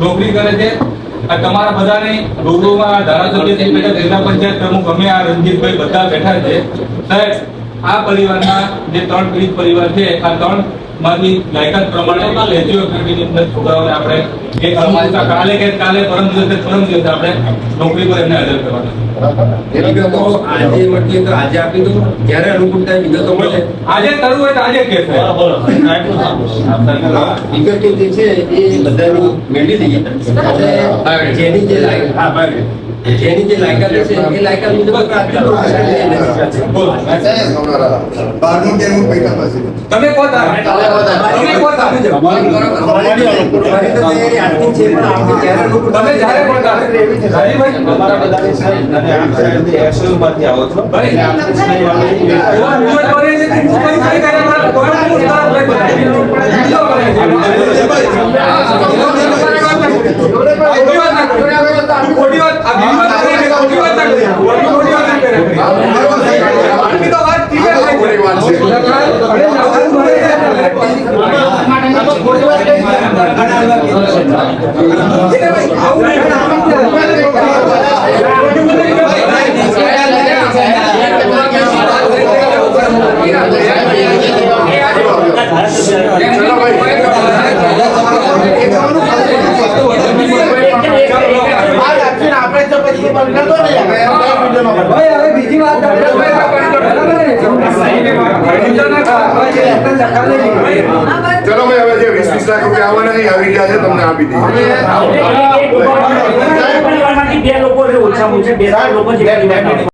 નોકરી કરે છે. તમારા બધાની રૂબરૂમાં ધારાસભ્ય શ્રી બેઠા પંચાયત પ્રમુખ અમે આ રણજીતભાઈ બધા બેઠા છે. સાહેબ, આ પરિવારના જે ત્રણ પીડિત પરિવાર છે, આ ત્રણ માંથી લાયકાત પ્રમાણે ઓફ યુનિટીની અંદર છોકરાઓને આપણે એક અનુકૂળતા કાલે કે કાલે પરમ દિવસે પરમ દિવસે આપણે નોકરી પર એમને હાજર કરવાના. વિગતો આજે મળતી હોય આજે આપી દો જ્યારે અનુકૂળતા હોય વિગતો મળે. આજે કરવું હોય તો આજે કે વિગતો જે છે એ બધાની મેળવી લઈએ. જેની જે જેની જે લાયકાત છે એ લાયકાત મુજબ બારનું તેરનું પૈસા પાસે તમે કહો તમે કહો તારે. અમારી તો તૈયારી આજની છે પણ આપણે જ્યારે અનુકૂળતા તમે જ્યારે પણ તારે. રાજીભાઈ, તમારા બધાની સાઈડ અને આમ સાઈડથી એક્સેલમાંથી આવો છો ભાઈ. એટલે આપણે સ્નેહવાળી એવા વીડિયો કરે છે કે કોઈ કઈ કરે મારે કોઈ પણ ખરાબ નહીં બને. વીડિયો કરે છે. ખોટી વાત ના કરો. ખોટી વાત આ વીડિયો કરે છે, ખોટી વાત ના કરો. ખોટી ખોટી વાત ના કરે. બાકી તો વાત clear થઈ ગઈ. આવું નહીં. ચલો ભાઈ હવે જે વીસ વીસ લાખ રૂપિયા આવવાના નહીં આવી ગયા છે તમને આપી દઈએ. બે લોકો છે ઓછામાં ઓછા બે લોકો